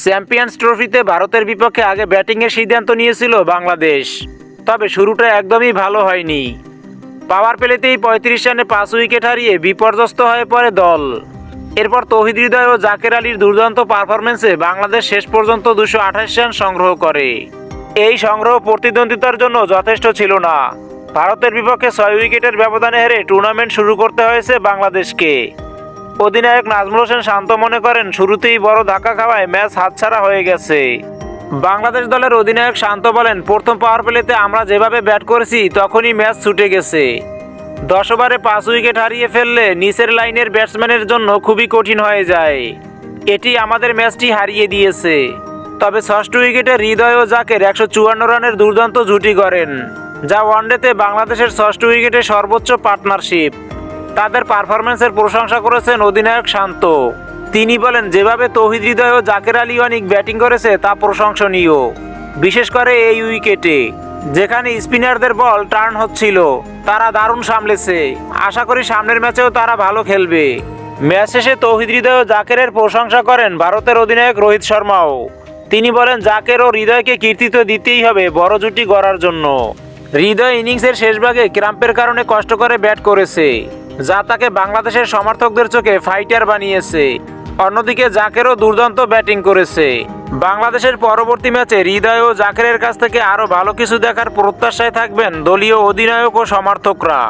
Champions ট্রফিতে ভারতের বিপক্ষে আগে ব্যাটিংয়ের সিদ্ধান্ত নিয়েছিল বাংলাদেশ। তবে শুরুটা একদমই ভালো হয়নি। পাওয়ার প্লেতেই পঁয়ত্রিশ রানে পাঁচ উইকেট হারিয়ে বিপর্যস্ত হয়ে পড়ে দল। এরপর তৌহিদ হৃদয় ও জাকের আলীর দুর্দান্ত পারফরমেন্সে বাংলাদেশ শেষ পর্যন্ত দুশো আঠাশ রান সংগ্রহ করে। এই সংগ্রহ প্রতিদ্বন্দ্বিতার জন্য যথেষ্ট ছিল না। ভারতের বিপক্ষে ছয় উইকেটের ব্যবধানে হেরে টুর্নামেন্ট শুরু করতে হয়েছে বাংলাদেশকে। অধিনায়ক নাজমুল হোসেন শান্ত মনে করেন, শুরুতেই বড় ধাক্কা খাওয়ায় ম্যাচ হাতছাড়া হয়ে গেছে। বাংলাদেশ দলের অধিনায়ক শান্ত বলেন, প্রথম পাওয়ার প্লেতে আমরা যেভাবে ব্যাট করেছি, তখনই ম্যাচ ছুটে গেছে। দশ ওভারে পাঁচ উইকেট হারিয়ে ফেললে নিচের লাইনের ব্যাটসম্যানের জন্য খুবই কঠিন হয়ে যায়। এটি আমাদের ম্যাচটি হারিয়ে দিয়েছে। তবে ষষ্ঠ উইকেটে হৃদয় ও জাকের একশো চুয়ান্ন রানের দুর্দান্ত জুটি করেন যা ওয়ানডেতে বাংলাদেশের ষষ্ঠ উইকেটে সর্বোচ্চ পার্টনারশিপ তাদের পারফরমেন্সের প্রশংসা করেছেন অধিনায়ক শান্ত। তিনি বলেন, যেভাবে তৌহিদ হৃদয় ও জাকের আলী অনেক ব্যাটিং করেছে, তা প্রশংসনীয়। বিশেষ করে এই উইকেটে, যেখানে স্পিনারদের বল টার্ন হচ্ছিল, তারা দারুণ সামলেছে। আশা করি সামনের ম্যাচেও তারা ভালো খেলবে। ম্যাচ শেষে তৌহিদ হৃদয় ও জাকেরের প্রশংসা করেন ভারতের অধিনায়ক রোহিত শর্মাও। তিনি বলেন, জাকের ও হৃদয়কে কীর্তিত্ব দিতেই হবে বড় জুটি গড়ার জন্য। হৃদয় ইনিংসের শেষ ভাগে ক্রাম্পের কারণে কষ্ট করে ব্যাট করেছে। যা তাকে বাংলাদেশের সমর্থকদের চোখে ফাইটার বানিয়েছে। অন্যদিকে জাকেরও দুর্দান্ত ব্যাটিং করেছে। বাংলাদেশের পরবর্তী ম্যাচে হৃদয় ও জাকেরের কাছ থেকে আরও ভালো কিছু দেখার প্রত্যাশায় থাকবেন দলীয় অধিনায়ক ও সমর্থকরা।